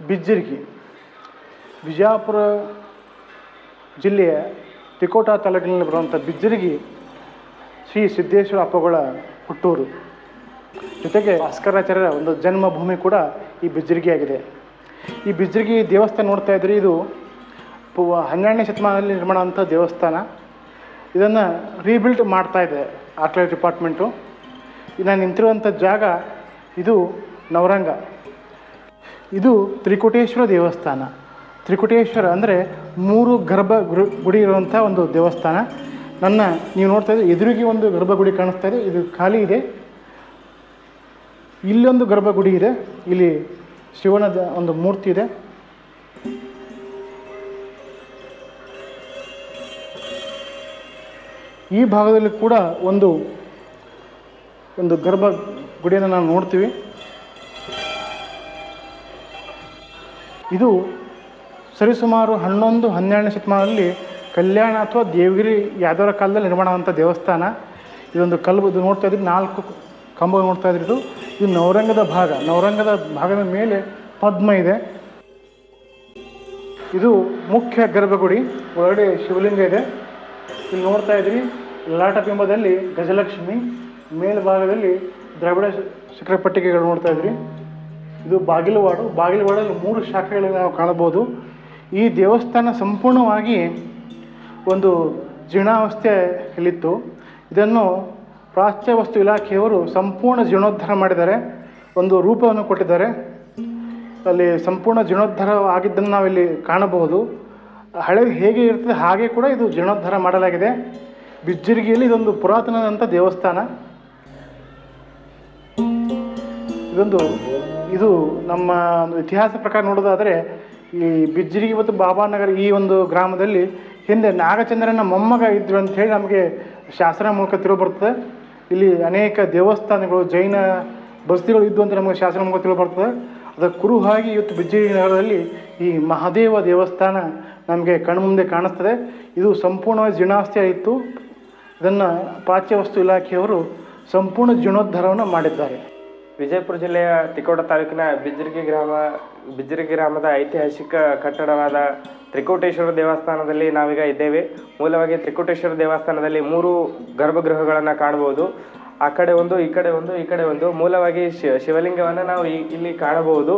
ಬಿಜ್ಜರ್ಗಿ ಬಿಜಾಪುರ ಜಿಲ್ಲೆಯ ತಿಕೋಟ ತಾಲೂಕಿನಲ್ಲಿ ಬರುವಂಥ ಬಿಜ್ಜಿರ್ಗಿ ಶ್ರೀ ಸಿದ್ದೇಶ್ವರ ಅಪ್ಪಗಳ ಹುಟ್ಟೂರು. ಜೊತೆಗೆ ಭಾಸ್ಕರಾಚಾರ್ಯರ ಒಂದು ಜನ್ಮಭೂಮಿ ಕೂಡ ಈ ಬಿಜ್ಜಿರ್ಗಿಯಾಗಿದೆ ಈ ಬಿಜ್ಜಿರ್ಗಿ ದೇವಸ್ಥಾನ ನೋಡ್ತಾ ಇದ್ರೆ ಇದು ಹನ್ನೆರಡನೇ ಶತಮಾನದಲ್ಲಿ ನಿರ್ಮಾಣ ಆದಂಥ ದೇವಸ್ಥಾನ. ಇದನ್ನು ರೀಬಿಲ್ಡ್ ಮಾಡ್ತಾ ಇದೆ ಆರ್ಕಿಯಾಲಜಿ ಡಿಪಾರ್ಟ್ಮೆಂಟು. ನಾನು ನಿಂತಿರುವಂಥ ಜಾಗ ಇದು ನವರಂಗ. ಇದು ತ್ರಿಕುಟೇಶ್ವರ ದೇವಸ್ಥಾನ. ತ್ರಿಕುಟೇಶ್ವರ ಅಂದರೆ ಮೂರು ಗರ್ಭ ಗುರು ಗುಡಿ ಇರುವಂಥ ಒಂದು ದೇವಸ್ಥಾನ. ನನ್ನ ನೀವು ನೋಡ್ತಾ ಇದ್ರೆ ಎದುರಿಗೆ ಒಂದು ಗರ್ಭಗುಡಿ ಕಾಣಿಸ್ತಾ ಇದೆ. ಇದು ಖಾಲಿ ಇದೆ. ಇಲ್ಲೊಂದು ಗರ್ಭಗುಡಿ ಇದೆ. ಇಲ್ಲಿ ಶಿವನ ಒಂದು ಮೂರ್ತಿ ಇದೆ. ಈ ಭಾಗದಲ್ಲಿ ಕೂಡ ಒಂದು ಒಂದು ಗರ್ಭ ಗುಡಿಯನ್ನು ನಾವು ನೋಡ್ತೀವಿ. ಇದು ಸರಿಸುಮಾರು ಹನ್ನೊಂದು, ಹನ್ನೆರಡನೇ ಶತಮಾನದಲ್ಲಿ ಕಲ್ಯಾಣ ಅಥವಾ ದೇವಗಿರಿ ಯಾದವರ ಕಾಲದಲ್ಲಿ ನಿರ್ಮಾಣವಂಥ ದೇವಸ್ಥಾನ. ಇದೊಂದು ಕಲ್ಲು ಇದು ನೋಡ್ತಾ ಇದ್ರಿ, ನಾಲ್ಕು ಕಂಬ ನೋಡ್ತಾ ಇದ್ರಿ ಇದು. ಇದು ನವರಂಗದ ಭಾಗ. ನವರಂಗದ ಭಾಗದ ಮೇಲೆ ಪದ್ಮ ಇದೆ. ಇದು ಮುಖ್ಯ ಗರ್ಭಗುಡಿ ಒಳಗಡೆ ಶಿವಲಿಂಗ ಇದೆ. ಇಲ್ಲಿ ನೋಡ್ತಾ ಇದ್ರಿ ಲಾಟಬಿಂಬದಲ್ಲಿ ಗಜಲಕ್ಷ್ಮಿ, ಮೇಲ್ಭಾಗದಲ್ಲಿ ದ್ರಾವಿಡ ಶಿಖರ ಪಟ್ಟಿಕೆಗಳು ನೋಡ್ತಾ ಇದ್ರಿ. ಇದು ಬಾಗಿಲುವಾಡು. ಬಾಗಿಲುವಾಡಲ್ಲಿ ಮೂರು ಶಾಖೆಗಳನ್ನು ನಾವು ಕಾಣಬಹುದು. ಈ ದೇವಸ್ಥಾನ ಸಂಪೂರ್ಣವಾಗಿ ಒಂದು ಜೀರ್ಣಾವಸ್ಥೆಯಲ್ಲಿತ್ತು. ಇದನ್ನು ಪ್ರಾಚ್ಯ ವಸ್ತು ಇಲಾಖೆಯವರು ಸಂಪೂರ್ಣ ಜೀರ್ಣೋದ್ಧಾರ ಮಾಡಿದ್ದಾರೆ. ಒಂದು ರೂಪವನ್ನು ಕೊಟ್ಟಿದ್ದಾರೆ. ಅಲ್ಲಿ ಸಂಪೂರ್ಣ ಜೀರ್ಣೋದ್ಧಾರ ಆಗಿದ್ದನ್ನು ನಾವಿಲ್ಲಿ ಕಾಣಬಹುದು. ಹಳೆ ಹೇಗೆ ಇರ್ತದೆ ಹಾಗೆ ಕೂಡ ಇದು ಜೀರ್ಣೋದ್ಧಾರ ಮಾಡಲಾಗಿದೆ. ಬಿಜ್ಜಿರಿಗೆಯಲ್ಲಿ ಇದೊಂದು ಪುರಾತನದಂಥ ದೇವಸ್ಥಾನ. ಇದೊಂದು ಇದು ನಮ್ಮ ಒಂದು ಇತಿಹಾಸ ಪ್ರಕಾರ ನೋಡೋದಾದರೆ ಈ ಬಿಜ್ಜರಿಗಿ ಮತ್ತು ಬಾಬಾನಗರ ಈ ಒಂದು ಗ್ರಾಮದಲ್ಲಿ ಹಿಂದೆ ನಾಗಚಂದ್ರನ ಮೊಮ್ಮಗ ಅಂತ ಹೇಳಿ ನಮಗೆ ಶಾಸನ ಮೂಲಕ ತಿಳಿಬರ್ತದೆ ಇಲ್ಲಿ ಅನೇಕ ದೇವಸ್ಥಾನಗಳು, ಜೈನ ಬಸ್ತಿಗಳು ಇದ್ದು ಅಂತ ನಮಗೆ ಶಾಸನ ಮೂಲಕ ತಿಳಿಬರ್ತದೆ ಅದರ ಕುರುಹಾಗಿ ಇವತ್ತು ಬಿಜ್ಜಿರಿ ನಗರದಲ್ಲಿ ಈ ಮಹಾದೇವ ದೇವಸ್ಥಾನ ನಮಗೆ ಕಣ್ಮುಂದೆ ಕಾಣಿಸ್ತದೆ. ಇದು ಸಂಪೂರ್ಣವಾಗಿ ಜೀರ್ಣಾಸ್ತಿ ಆಯಿತು ಇದನ್ನು ಪಾಚ್ಯವಸ್ತು ಇಲಾಖೆಯವರು ಸಂಪೂರ್ಣ ಜೀರ್ಣೋದ್ಧಾರವನ್ನು ಮಾಡಿದ್ದಾರೆ. ವಿಜಯಪುರ ಜಿಲ್ಲೆಯ ತಿಕೋಟ ತಾಲೂಕಿನ ಬಿಜ್ರಿಗೆ ಗ್ರಾಮ, ಬಿಜ್ರಿಗೆ ಗ್ರಾಮದ ಐತಿಹಾಸಿಕ ಕಟ್ಟಡವಾದ ತ್ರಿಕೋಟೇಶ್ವರ ದೇವಸ್ಥಾನದಲ್ಲಿ ನಾವೀಗ ಇದ್ದೇವೆ. ಮೂಲವಾಗಿ ತ್ರಿಕೋಟೇಶ್ವರ ದೇವಸ್ಥಾನದಲ್ಲಿ ಮೂರು ಗರ್ಭಗೃಹಗಳನ್ನು ಕಾಣಬಹುದು. ಆ ಕಡೆ ಒಂದು, ಈ ಕಡೆ ಒಂದು, ಈ ಕಡೆ ಒಂದು. ಮೂಲವಾಗಿ ಶಿವಲಿಂಗವನ್ನು ನಾವು ಇಲ್ಲಿ ಕಾಣಬಹುದು.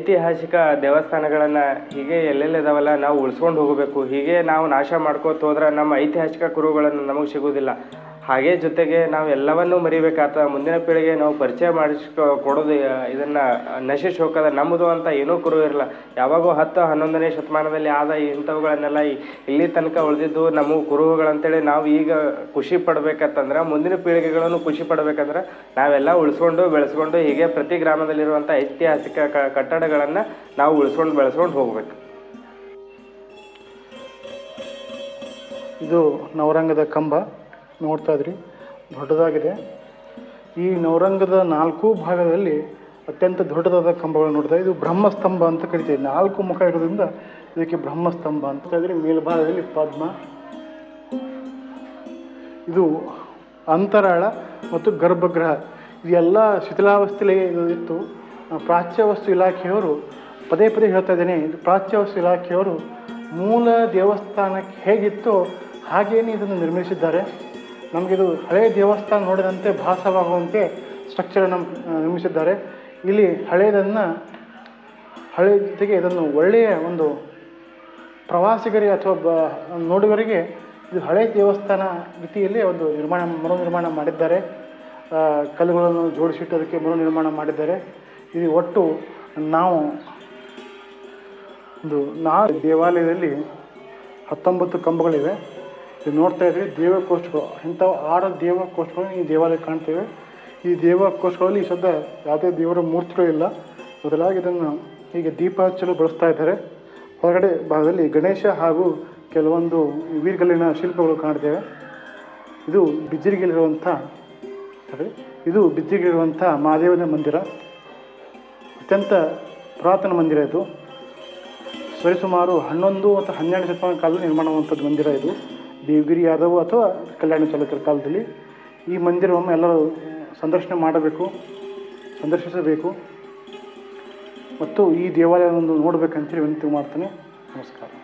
ಐತಿಹಾಸಿಕ ದೇವಸ್ಥಾನಗಳನ್ನು ಹೀಗೆ ಎಲ್ಲೆಲ್ಲಿದಾವಲ್ಲ ನಾವು ಉಳಿಸ್ಕೊಂಡು ಹೋಗಬೇಕು. ಹೀಗೆ ನಾವು ನಾಶ ಮಾಡ್ಕೋತ ಹೋದ್ರೆ ನಮ್ಮ ಐತಿಹಾಸಿಕ ಕುರುಗಳನ್ನು ನಮಗೆ ಸಿಗೋದಿಲ್ಲ. ಹಾಗೆ ಜೊತೆಗೆ ನಾವು ಎಲ್ಲವನ್ನೂ ಮರಿಬೇಕಾತ ಮುಂದಿನ ಪೀಳಿಗೆ ನಾವು ಪರಿಚಯ ಮಾಡಿಸ್ಕೊ, ಕೊಡೋದು ಇದನ್ನ ನಶಿಸಿ ಶೋಕದ ನಮ್ಮದು ಅಂತ ಏನೂ ಕುರು ಇರಲ್ಲ. ಯಾವಾಗೋ ಹತ್ತು, ಹನ್ನೊಂದನೇ ಶತಮಾನದಲ್ಲಿ ಆದ ಇಂಥವುಗಳನ್ನೆಲ್ಲ ಇಲ್ಲಿ ತನಕ ಉಳಿದಿದ್ದು ನಮ್ಮ ಕುರುಹುಗಳಂತೇಳಿ ನಾವು ಈಗ ಖುಷಿ ಪಡ್ಬೇಕಂತಂದ್ರೆ, ಮುಂದಿನ ಪೀಳಿಗೆಗಳನ್ನು ಖುಷಿ ಪಡ್ಬೇಕಂದ್ರೆ ನಾವೆಲ್ಲ ಉಳಿಸ್ಕೊಂಡು, ಬೆಳೆಸ್ಕೊಂಡು ಹೀಗೆ ಪ್ರತಿ ಗ್ರಾಮದಲ್ಲಿರುವಂಥ ಐತಿಹಾಸಿಕ ಕಟ್ಟಡಗಳನ್ನು ನಾವು ಉಳಿಸ್ಕೊಂಡು, ಬೆಳೆಸ್ಕೊಂಡು ಹೋಗ್ಬೇಕು. ಇದು ನವರಂಗದ ಕಂಬ. ನೋಡ್ತಾ ಇದ್ರಿ. ದೊಡ್ಡದಾಗಿದೆ. ಈ ನವರಂಗದ ನಾಲ್ಕು ಭಾಗದಲ್ಲಿ ಅತ್ಯಂತ ದೊಡ್ಡದಾದ ಕಂಬಗಳನ್ನು ನೋಡ್ತಾ ಇದು ಬ್ರಹ್ಮಸ್ತಂಭ ಅಂತ ಕರಿತೀವಿ. ನಾಲ್ಕು ಮುಖ ಇರೋದ್ರಿಂದ ಇದಕ್ಕೆ ಬ್ರಹ್ಮಸ್ತಂಭ ಅಂತ ಇದ್ರೆ ಮೇಲ್ಭಾಗದಲ್ಲಿ ಪದ್ಮ. ಇದು ಅಂತರಾಳ ಮತ್ತು ಗರ್ಭಗೃಹ. ಇದೆಲ್ಲ ಶಿಥಿಲಾವಸ್ಥೆಯಲ್ಲಿ ಇದು ಇತ್ತು. ಪ್ರಾಚ್ಯ ವಸ್ತು ಇಲಾಖೆಯವರು ಪದೇ ಪದೇ ಹೇಳ್ತಾ ಇದ್ದೇನೆ, ಇದು ಪ್ರಾಚ್ಯ ವಸ್ತು ಇಲಾಖೆಯವರು ಮೂಲ ದೇವಸ್ಥಾನಕ್ಕೆ ಹೇಗಿತ್ತೋ ಹಾಗೇನೇ ಇದನ್ನು ನಿರ್ಮಿಸಿದ್ದಾರೆ. ನಮಗಿದು ಹಳೆಯ ದೇವಸ್ಥಾನ ನೋಡಿದಂತೆ ಭಾಸವಾಗುವಂತೆ ಸ್ಟ್ರಕ್ಚರನ್ನು ನಿರ್ಮಿಸಿದ್ದಾರೆ. ಇಲ್ಲಿ ಹಳೆಯದನ್ನು ಹಳೆಯ ಜೊತೆಗೆ ಇದನ್ನು ಒಳ್ಳೆಯ ಒಂದು ಪ್ರವಾಸಿಗರಿಗೆ ಅಥವಾ ಬ, ನೋಡುಗರಿಗೆ ಇದು ಹಳೆ ದೇವಸ್ಥಾನ ರೀತಿಯಲ್ಲಿ ಒಂದು ನಿರ್ಮಾಣ ಮರು ನಿರ್ಮಾಣ ಮಾಡಿದ್ದಾರೆ ಕಲ್ಲುಗಳನ್ನು ಜೋಡಿಸಿಟ್ಟು ಅದಕ್ಕೆ ಮರು ನಿರ್ಮಾಣ ಮಾಡಿದ್ದಾರೆ. ಇದು ಒಟ್ಟು ನಾವು ಒಂದು ನಾಲ್ಕು ದೇವಾಲಯದಲ್ಲಿ ಹತ್ತೊಂಬತ್ತು ಕಂಬಗಳಿವೆ. ಇದು ನೋಡ್ತಾ ಇದ್ರಿ ದೇವಕೋಷ್ಠಗಳು ಇಂಥವು ಆರು ದೇವಕೋಷ್ಠಗಳು ಈ ದೇವಾಲಯ ಕಾಣ್ತೇವೆ. ಈ ದೇವಕೋಷ್ಠಗಳಲ್ಲಿ ಈ ಸದ್ಯ ಯಾವುದೇ ದೇವರ ಮೂರ್ತಿಗಳಿಲ್ಲ ಬದಲಾಗಿ ಇದನ್ನು ಹೀಗೆ ದೀಪ ಹಚ್ಚಲು ಬಳಸ್ತಾ ಇದ್ದಾರೆ. ಹೊರಗಡೆ ಭಾಗದಲ್ಲಿ ಗಣೇಶ ಹಾಗೂ ಕೆಲವೊಂದು ವೀರ್ಗಲ್ಲಿನ ಶಿಲ್ಪಗಳು ಕಾಣ್ತೇವೆ. ಇದು ಬಿಜ್ಜರಿಗೆಯಲ್ಲಿರುವಂಥ ಸರಿ, ಇದು ಬಿಜ್ಜರಿಗೆಯಲ್ಲಿರುವಂಥ ಮಹಾದೇವನ ಮಂದಿರ. ಅತ್ಯಂತ ಪುರಾತನ ಮಂದಿರ ಇದು. ಸರಿಸುಮಾರು ಹನ್ನೊಂದು ಅಥವಾ ಹನ್ನೆರಡು ಶತಮಾನ ಕಾಲದಲ್ಲಿ ನಿರ್ಮಾಣವಂಥದ್ದು ಮಂದಿರ ಇದು. ದೇವಗಿರಿ ಯಾದವ್ ಅಥವಾ ಕಲ್ಯಾಣ ಚಾಲುಕ್ಯರ ಕಾಲದಲ್ಲಿ ಈ ಮಂದಿರವನ್ನು ಎಲ್ಲರೂ ಸಂದರ್ಶನ ಮಾಡಬೇಕು, ಸಂದರ್ಶಿಸಬೇಕು. ಮತ್ತು ಈ ದೇವಾಲಯವನ್ನು ನೋಡಬೇಕಂತೇಳಿ ವಿನಂತಿ ಮಾಡ್ತೇನೆ. ನಮಸ್ಕಾರ.